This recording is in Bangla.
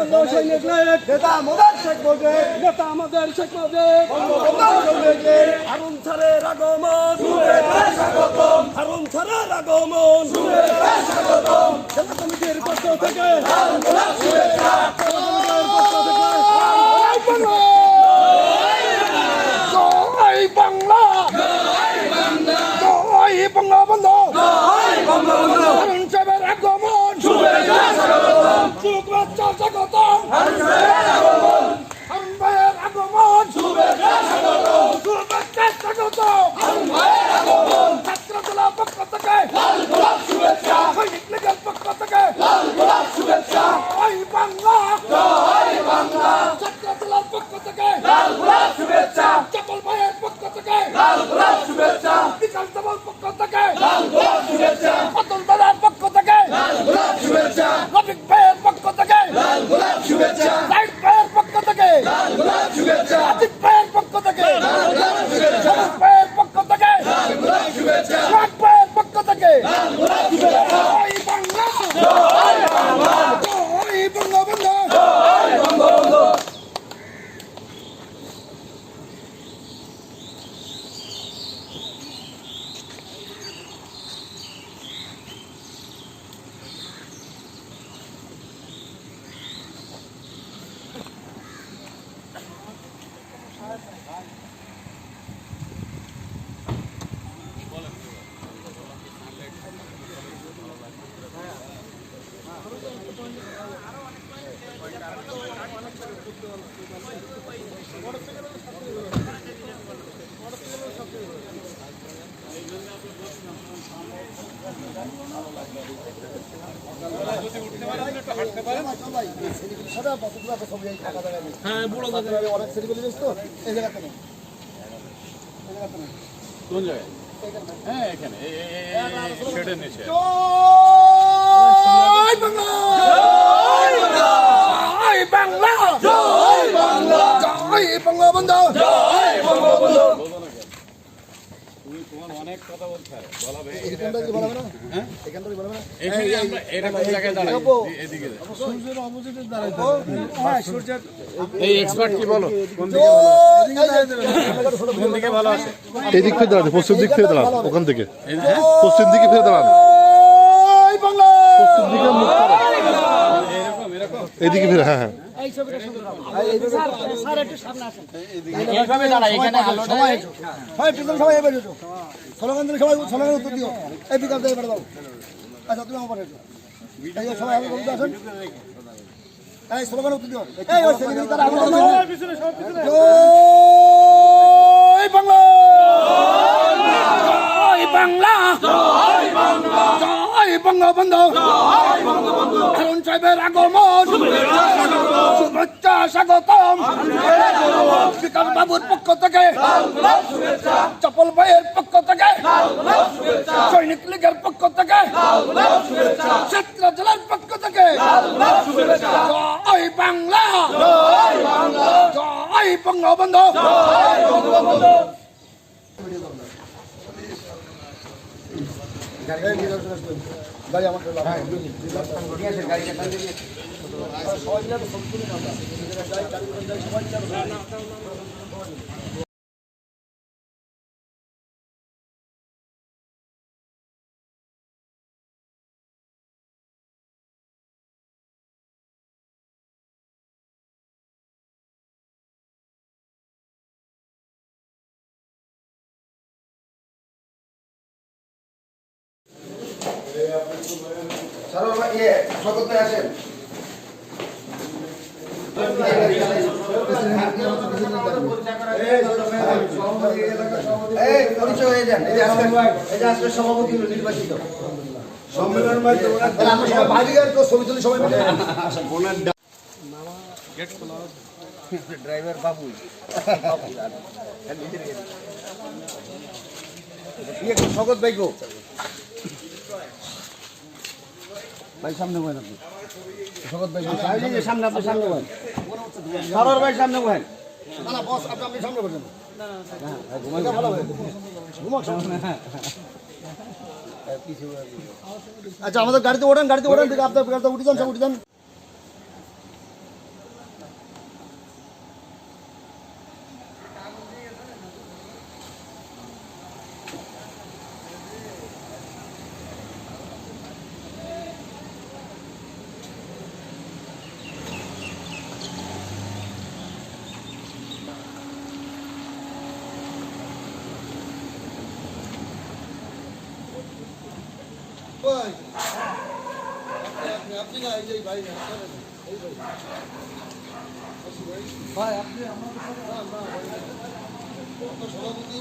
বঙ্গবন্ধু সৈনিক লীগ নেতা মোদার শেখ মুজিব। নেতা আমাদের শেখ মুজিব। বঙ্গবন্ধু সৈনিক স্যারের আগমন স্বাগতম। হারুন স্যারের আগমন জেলা কমিটির পক্ষ থেকে জেলা কমিটির পক্ষ থেকে জয় বাংলা জয় বঙ্গবন্ধু হারুন সাহেবের আগমন শুভেচ্ছা স্বাগতম হারুন ভাইয়ের আগমন শুভেচ্ছা স্বাগতম ছাত্র জেলা পক্ষ থেকে সৈনিক লীগের পক্ষ থেকে জয় বাংলা ছাত্র জেলার পক্ষ থেকে চপল ভাইয়ের পক্ষ থেকে। বিকাশ দেবর পক্ষ থেকে। অতুল দাদার পক্ষ থেকে। রফিক ভাইয়ের পক্ষ থেকে। সাইড ভাইয়ের পক্ষ থেকে। আতিক ভাইয়ের পক্ষ থেকে। সবুজ ভাইয়ের পক্ষ থেকে সোহাগ ভাইয়ের পক্ষ থেকে জয় বাংলা জয় বঙ্গবন্ধু হ্যাঁ বুড়ো অনেক সেলিব্রিটি তো হ্যাঁ নিচে জয় বাংলা জয় বাংলা জয় বঙ্গবন্ধু জয় বঙ্গবন্ধু তুমি তোমার অনেক কথা বলতে হয় বলাবে এখানটা কি বলা হবে না এখানটা কি বলা না এখানে আমরা এটা কোন জায়গায় দাঁড়াই এদিকে সূর্যের অপোজিটে দাঁড়াইতে হ্যাঁ সূর্যের এই এক্সপার্ট কি বলো কোন দিকে কোন দিকে ভালো আছে দাঁড়ান পশ্চিম দিক ফিরে দাঁড়ান ওখান থেকে পশ্চিম দিকে ফিরে দাঁড়ান জয় বাংলা পশ্চিম দিকে মুখ করা। এরকম এরকম এদিকে ফিরে হ্যাঁ হ্যাঁ এইভাবে দাঁড়াই এখানে আলোটা সবাই পিছনে সবাই এবার এসো। স্লোগান দিলে সবাই স্লোগান উত্তর দিও। এই এবার দাও। আচ্ছা তুমি আমার এসো। এই সবাই আগে বলতে আসেন। এই স্লোগান উত্তর দিও। এই ওই সেলিব্রিটি তারা আগে জয় বাংলা জয় বাংলা জয় বাংলা জয় বঙ্গবন্ধু। হারুন সাহেবের আগমন। শুভেচ্ছা স্বাগতম। বিকাশ বাবুর পক্ষ থেকে। চপল ভাইয়ের পক্ষ থেকে। সৈনিক লীগের পক্ষ থেকে। ছাত্র জেলার পক্ষ থেকে। জয় বাংলা। জয় বঙ্গবন্ধু। সবাই গাড়ি আমার এই পরিচয় হয়ে যান। এই যে এই যে আজকে সভাপতি নির্বাচিত। সম্মেলন আমরা সবাই বাইরে ছবি তুলি সবাই মিলে। ড্রাইভার বাবু। স্বগত ভাই গো। ভাই সামনে বহেন আপনি। স্বগত ভাই সামনে আপনি সামনে বহেন সরর ভাই সামনে বহেন না না বস আপনি আপনি সামনে বসেন। আচ্ছা আমাদের গাড়িতে ওঠান গাড়িতে ওঠান থেকে আপনার গাড়িতে উঠে যান সব উঠে যান। ভাই আপনি আমাদের সভাপতি